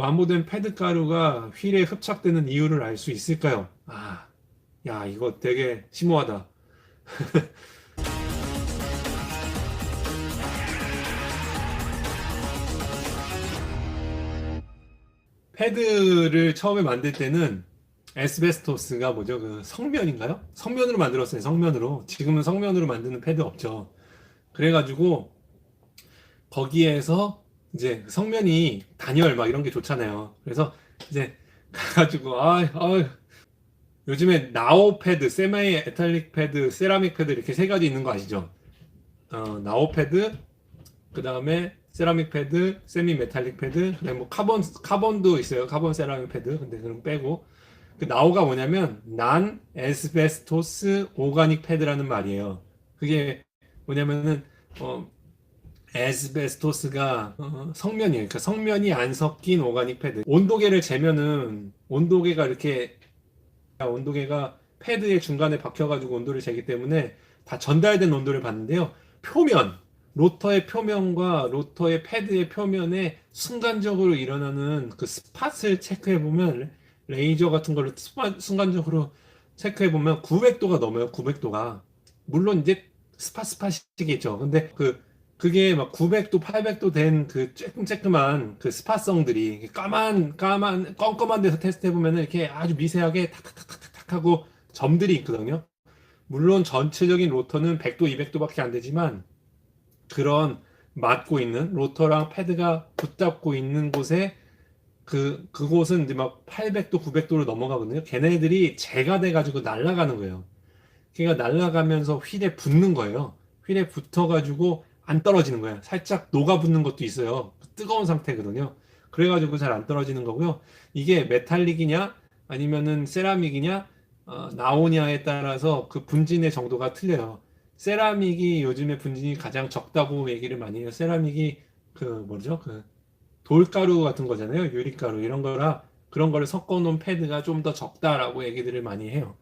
마모된 패드 가루가 휠에 흡착되는 이유를 알 수 있을까요? 아, 야, 이거 되게 심오하다. 패드를 처음에 만들 때는 에스베스토스가 뭐죠? 그 성면인가요? 성면으로 만들었어요. 성면으로. 지금은 성면으로 만드는 패드 없죠. 그래가지고 거기에서 이제 성면이 단열 막 이런 게 좋잖아요. 그래서 이제 가가지고 아, 아 요즘에 나오 패드, 세마이 에탈릭 패드, 세라믹 패드 이렇게 세 가지 있는 거 아시죠? 어, 나오 패드, 그 다음에 세라믹 패드, 세미 메탈릭 패드, 그다음에 뭐 카본 카본도 있어요. 카본 세라믹 패드. 근데 그럼 빼고 그 나오가 뭐냐면 난 에스베스토스 오가닉 패드라는 말이에요. 그게 뭐냐면은 어 에스베스토스가 어, 성면이에요. 그러니까 성면이 안 섞인 오가닉 패드. 온도계를 재면은 온도계가 이렇게 온도계가 패드의 중간에 박혀가지고 온도를 재기 때문에 다 전달된 온도를 받는데요. 표면, 로터의 표면과 로터의 패드의 표면에 순간적으로 일어나는 그 스팟을 체크해 보면 레이저 같은 걸로 순간적으로 체크해 보면 900도가 넘어요. 900도가 물론 이제 스팟 스팟이겠죠. 근데 그 그게 막 900도, 800도 된 그 쬐끔쬐끔한 그 스팟성들이 까만 까만 껌껌한 데서 테스트해 보면은 이렇게 아주 미세하게 탁탁탁탁탁 하고 점들이 있거든요. 물론 전체적인 로터는 100도, 200도밖에 안 되지만 그런 맞고 있는 로터랑 패드가 붙잡고 있는 곳에 그 그곳은 이제 막 800도, 900도로 넘어가거든요. 걔네들이 재가 돼 가지고 날아가는 거예요. 걔가 날아가면서 휠에 붙는 거예요. 휠에 붙어 가지고 안 떨어지는 거예요. 살짝 녹아 붙는 것도 있어요. 뜨거운 상태거든요. 그래가지고 잘 안 떨어지는 거고요. 이게 메탈릭이냐 아니면은 세라믹이냐 어, 나오냐에 따라서 그 분진의 정도가 틀려요. 세라믹이 요즘에 분진이 가장 적다고 얘기를 많이 해요. 세라믹이 그 뭐죠? 그 돌가루 같은 거잖아요. 유리가루 이런 거라 그런 거를 섞어 놓은 패드가 좀 더 적다라고 얘기들을 많이 해요.